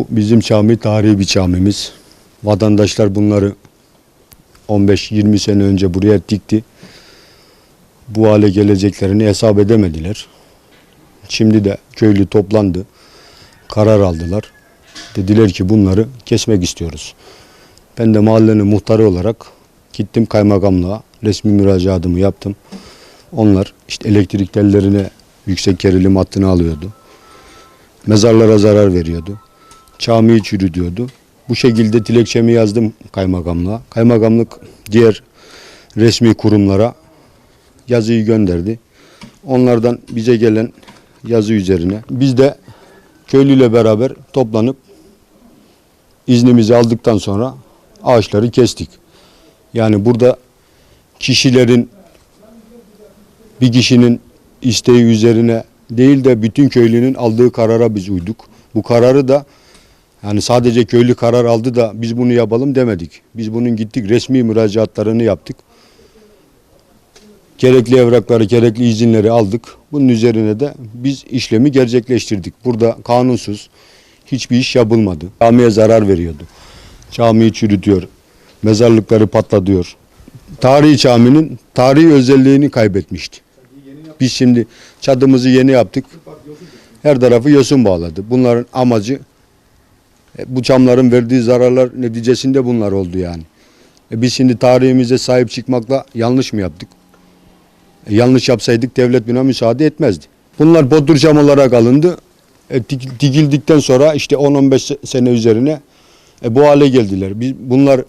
Bu bizim cami tarihi bir camimiz. Vatandaşlar bunları 15-20 sene önce buraya dikti. Bu hale geleceklerini hesap edemediler. Şimdi de köylü toplandı. Karar aldılar. Dediler ki bunları kesmek istiyoruz. Ben de mahallenin muhtarı olarak gittim kaymakamlığa. Resmi müracaatımı yaptım. Onlar işte elektrik tellerine yüksek gerilim hattını alıyordu. Mezarlara zarar veriyordu. Camiyi çürütüyordu. Bu şekilde dilekçemi yazdım kaymakamlığa. Kaymakamlık diğer resmi kurumlara yazıyı gönderdi. Onlardan bize gelen yazı üzerine biz de köylüyle beraber toplanıp iznimizi aldıktan sonra ağaçları kestik. Yani burada kişilerin bir kişinin isteği üzerine değil de bütün köylünün aldığı karara biz uyduk. Bu kararı da yani sadece köylü karar aldı da biz bunu yapalım demedik. Biz bunun gittik resmi müracaatlarını yaptık. Gerekli evrakları, gerekli izinleri aldık. Bunun üzerine de biz işlemi gerçekleştirdik. Burada kanunsuz hiçbir iş yapılmadı. Camiye zarar veriyordu. Camiyi çürütüyor. Mezarlıkları patlatıyor. Tarihi caminin tarihi özelliğini kaybetmişti. Biz şimdi çadımızı yeni yaptık. Her tarafı yosun bağladı. Bunların amacı bu camların verdiği zararlar neticesinde bunlar oldu yani. E biz şimdi tarihimize sahip çıkmakla yanlış mı yaptık? E yanlış yapsaydık devlet buna müsaade etmezdi. Bunlar bodur cam olarak alındı. E, dik- dikildikten sonra işte 10-15 sene üzerine e, bu hale geldiler. Biz bunlar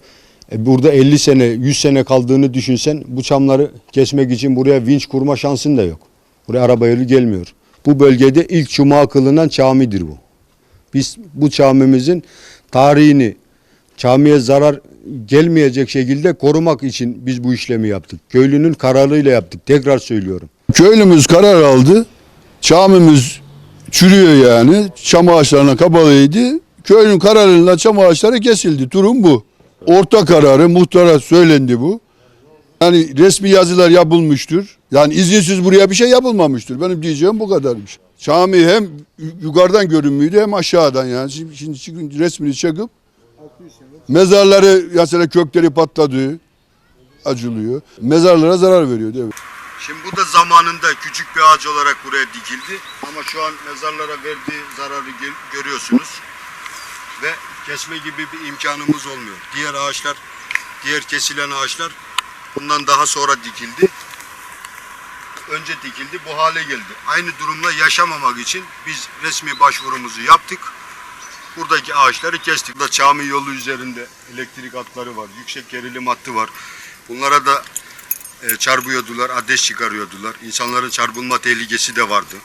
e, burada 50 sene, 100 sene kaldığını düşünsen bu çamları kesmek için buraya vinç kurma şansın da yok. Buraya araba yolu gelmiyor. Bu bölgede ilk cuma kılınan camidir bu. Biz bu camimizin tarihini camiye zarar gelmeyecek şekilde korumak için biz bu işlemi yaptık. Köylünün kararıyla yaptık. Tekrar söylüyorum. Köylümüz karar aldı. Çamımız çürüyor yani. Çam ağaçlarına kapalıydı. Köylünün kararıyla çam ağaçları kesildi. Durum bu. Orta kararı muhtara söylendi bu. Yani resmi yazılar yapılmıştır. Yani izinsiz buraya bir şey yapılmamıştır. Benim diyeceğim bu kadarmış. Cami hem yukarıdan görünmüyordu hem aşağıdan yani. Şimdi, şimdi çıkın resmini çekip mezarları mesela kökleri patladı. Acılıyor. Mezarlara zarar veriyor değil mi? Şimdi bu da zamanında küçük bir ağaç olarak buraya dikildi. Ama şu an mezarlara verdiği zararı görüyorsunuz. Ve kesme gibi bir imkanımız olmuyor. Diğer ağaçlar, diğer kesilen ağaçlar bundan daha sonra dikildi. Önce dikildi, bu hale geldi. Aynı durumla yaşamamak için biz resmi başvurumuzu yaptık. Buradaki ağaçları kestik. Burada Çami yolu üzerinde elektrik hatları var, yüksek gerilim hattı var. Bunlara da e, çarpıyordular, ateş çıkarıyordular. İnsanların çarpılma tehlikesi de vardı.